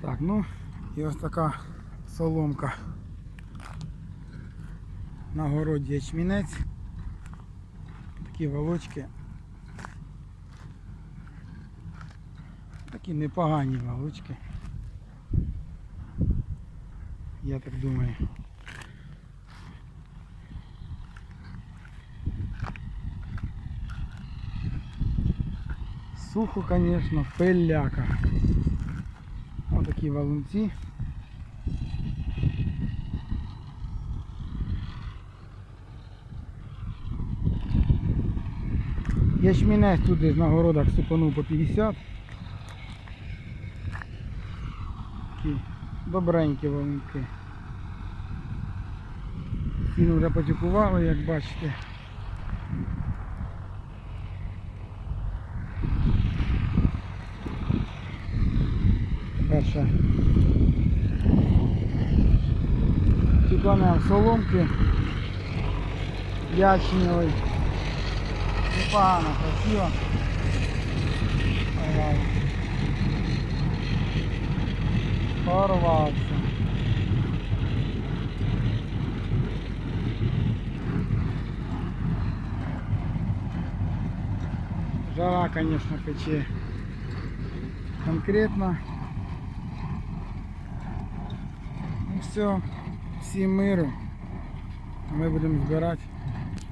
Так, ну і ось така соломка. На городі ячмінець. Такі волочки. Такі непогані волочки. Я так думаю. Сухо, конечно, пиляка. Такі валунці. Ячмінець тут десь на городах сипанув по 50. Такі добренькі валунки. Ціну вже потікували, як бачите. Перше. Тіканем соломки. Ячневий. Непогано, красиво. Порвався. Жара, конечно, пече. Конкретно. Все, всім миру. Ми будемо збирати